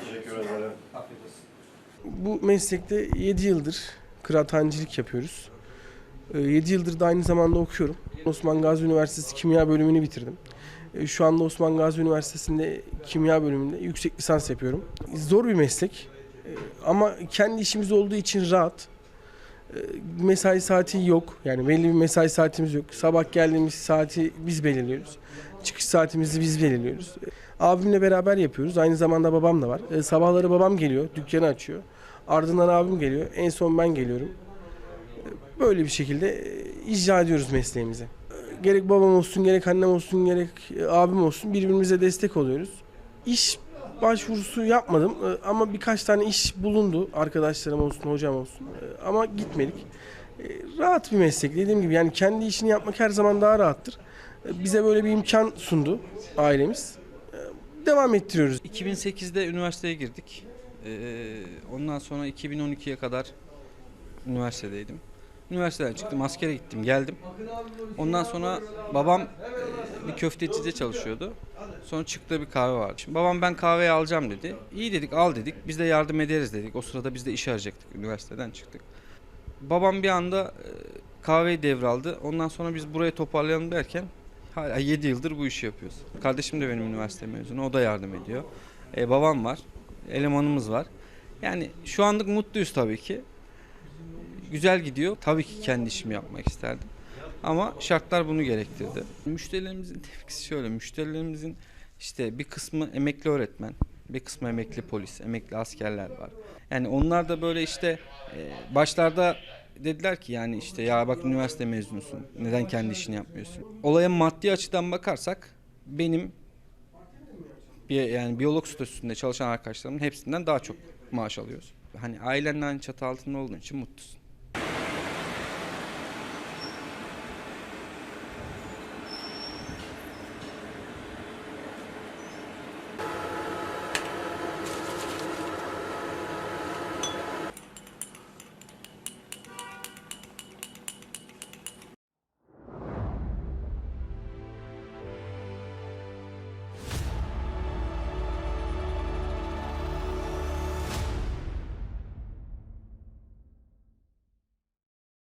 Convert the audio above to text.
Teşekkür ederim. Afiyet. Bu meslekte 7 yıldır kıraathanecilik yapıyoruz. Ee, 7 yıldır da aynı zamanda okuyorum. Osman Gazi Üniversitesi Kimya bölümünü bitirdim. Ee, şu anda Osman Gazi Üniversitesi'nde kimya bölümünde yüksek lisans yapıyorum. Zor bir meslek ee, ama kendi işimiz olduğu için rahat. E, Mesai saati yok. Yani belli bir mesai saatimiz yok. Sabah geldiğimiz saati biz belirliyoruz. Çıkış saatimizi biz belirliyoruz. E, Abimle beraber yapıyoruz. Aynı zamanda babam da var. E, Sabahları babam geliyor, dükkanı açıyor. Ardından abim geliyor. En son ben geliyorum. Böyle bir şekilde e, icra ediyoruz mesleğimizi. Gerek babam olsun, gerek annem olsun, gerek e, abim olsun birbirimize destek oluyoruz. İş başvurusu yapmadım e, ama birkaç tane iş bulundu arkadaşlarım olsun, hocam olsun E, ama gitmedik. E, Rahat bir meslek dediğim gibi yani kendi işini yapmak her zaman daha rahattır. Bize böyle bir imkan sundu ailemiz. Devam ettiriyoruz. 2008'de üniversiteye girdik. Ee, ondan sonra 2012'ye kadar üniversitedeydim. Üniversiteden çıktım, askere gittim, geldim. Ondan sonra babam e, bir köftecide çalışıyordu. Sonra çıktığı bir kahve vardı. Şimdi babam ben kahveyi alacağım dedi. İyi dedik, al dedik. Biz de yardım ederiz dedik. O sırada biz de iş arayacaktık. Üniversiteden çıktık. Babam bir anda e, kahveyi devraldı. Ondan sonra biz buraya toparlayalım derken hala 7 yıldır bu işi yapıyoruz. Kardeşim de benim üniversite mezunu. O da yardım ediyor. E, babam var. Elemanımız var. Yani şu anlık mutluyuz tabii ki. Güzel gidiyor. Tabii ki kendi işimi yapmak isterdim. Ama şartlar bunu gerektirdi. Müşterilerimizin tepkisi şöyle. Müşterilerimizin işte bir kısmı emekli öğretmen, bir kısmı emekli polis, emekli askerler var. Yani onlar da böyle işte e, başlarda dediler ki yani işte ya bak üniversite mezunusun. Neden kendi işini yapmıyorsun? Olaya maddi açıdan bakarsak benim yani biyolog statüsünde çalışan arkadaşlarımın hepsinden daha çok maaş alıyoruz. Hani ailenle çatı altında olduğun için mutlusun.